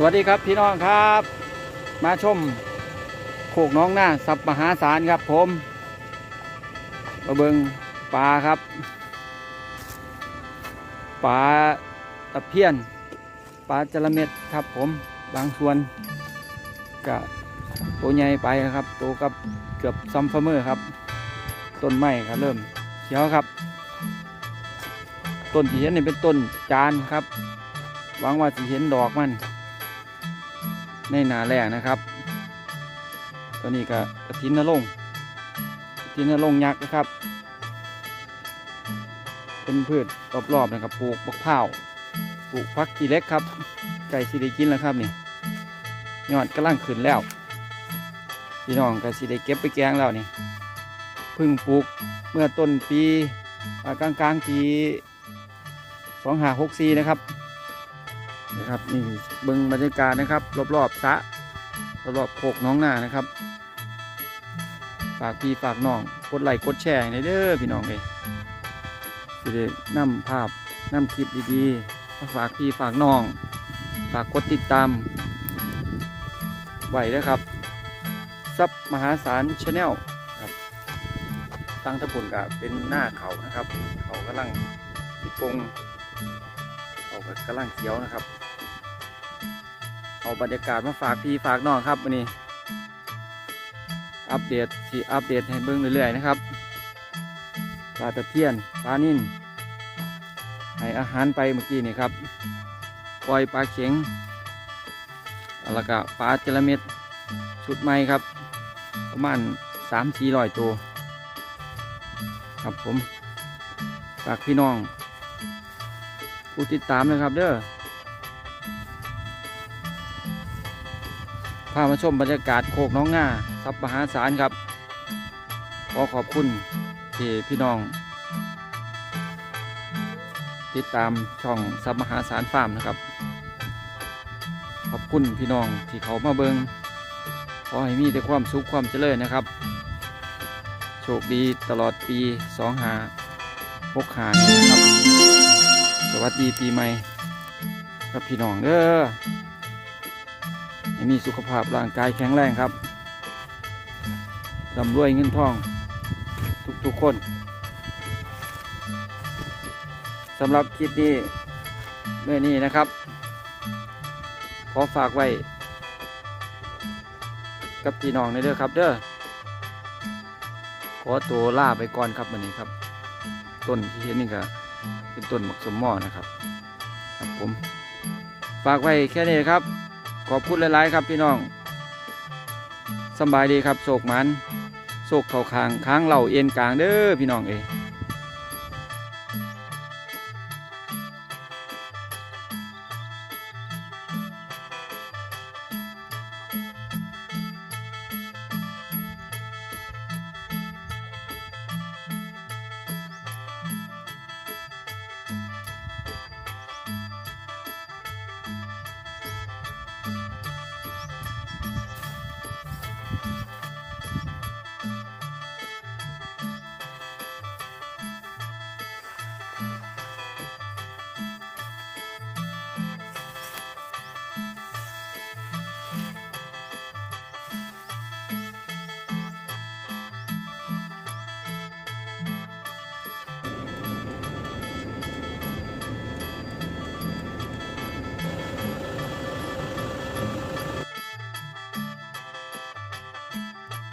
สวัสดีครับพี่น้องครับ มาชมโคกน้องหน้าสับมหาศาลครับผมมาเบิงปลาครับปลาตะเพียนปลาจระเม็ดครับผมบางส่วนก็ตัวใหญ่ไปครับตัวกับเกือบซัมฟาร์เมอร์ครับ ต้นไม้ก็เริ่มเขียวครับ ต้นที่เห็นนี่เป็นต้นจานครับหวังว่าจะเห็นดอกมัน ในนาแรกนะครับ ตัวนี้ก็กระถินนรงค์กระถินนรงยักษ์นะครับ เป็นพืชรอบๆนะครับปลูกบักพร้าวปลูกพักกีเล็กครับไก่สิได้กินแล้วครับนี่ยอดกำลังขึ้นแล้วพี่น้องก็สิได้เก็บไปแกงแล้วนี่พึ่งปลูกเมื่อต้นปีกลางกลางๆปีสองหาหกสี่นะครับ นะครับนี่เบิ้งบรรยากาศนะครับ รอบๆสระรอบๆโคกน้องนานะครับ ฝากพี่ฝากน้องกดไลค์กดแชร์ให้เด้อพี่น้องเลยสิได้นำภาพนำคลิปดีๆมาฝากพี่ฝากน้อง ฝากกดติดตามไว้นะครับซับมหาศาลชาแนลครับตั้งตะปุ่นกับเป็นหน้าเขานะครับ เขากำลังติปง เขาก็กำลังเขียวนะครับ เอาบรรยากาศมาฝากพี่ฝากน้องครับวันนี้ อัปเดตที่อัปเดตให้เบิ่งเรื่อยๆนะครับปลาตะเพียนปลานิ่นให้อาหารไปเมื่อกี้นี่ครับปล่อยปลาเข็งแล้วก็ปลาจระเม็ดชุดใหม่ครับ ประมาณสามสี่ร้อยตัว ครับผมฝากพี่น้อง ผู้ติดตามนะครับ เด้อพามาชมบรรยากาศโคกน้องง่าซับมหาศาลครับ ขอขอบคุณที่พี่น้อง ติดตามช่องซับมหาศาลฟาร์มนะครับ ขอบคุณพี่น้องที่เขามาเบิงขอให้มีแต่ความสุขความเจริญนะครับ โชคดีตลอดปีสองหาหกหานี้นะครับ วัสดีปีใหม่ครับพี่น้องเด้อให้มีสุขภาพร่างกายแข็งแรงครับร่ำรวยเงินทอง ทุกๆคนสำหรับคลิปนี้เมื่อนี้นะครับ ขอฝากไว้ กับพี่น้องในเด้อครับเด้อขอตัวล่าไปก่อนครับวันนี้ครับ ต้นที่เห็นนี่ก็ เป็นต้นหมกสมหม้อนะครับครับผมฝากไว้แค่นี้ครับ ขอบคุณหลาย ๆ ครับพี่น้องสบายดีครับโศกมันโศกเข่าคางค้างเหล่าเอ็นกลางเด้อพี่น้องเอ๋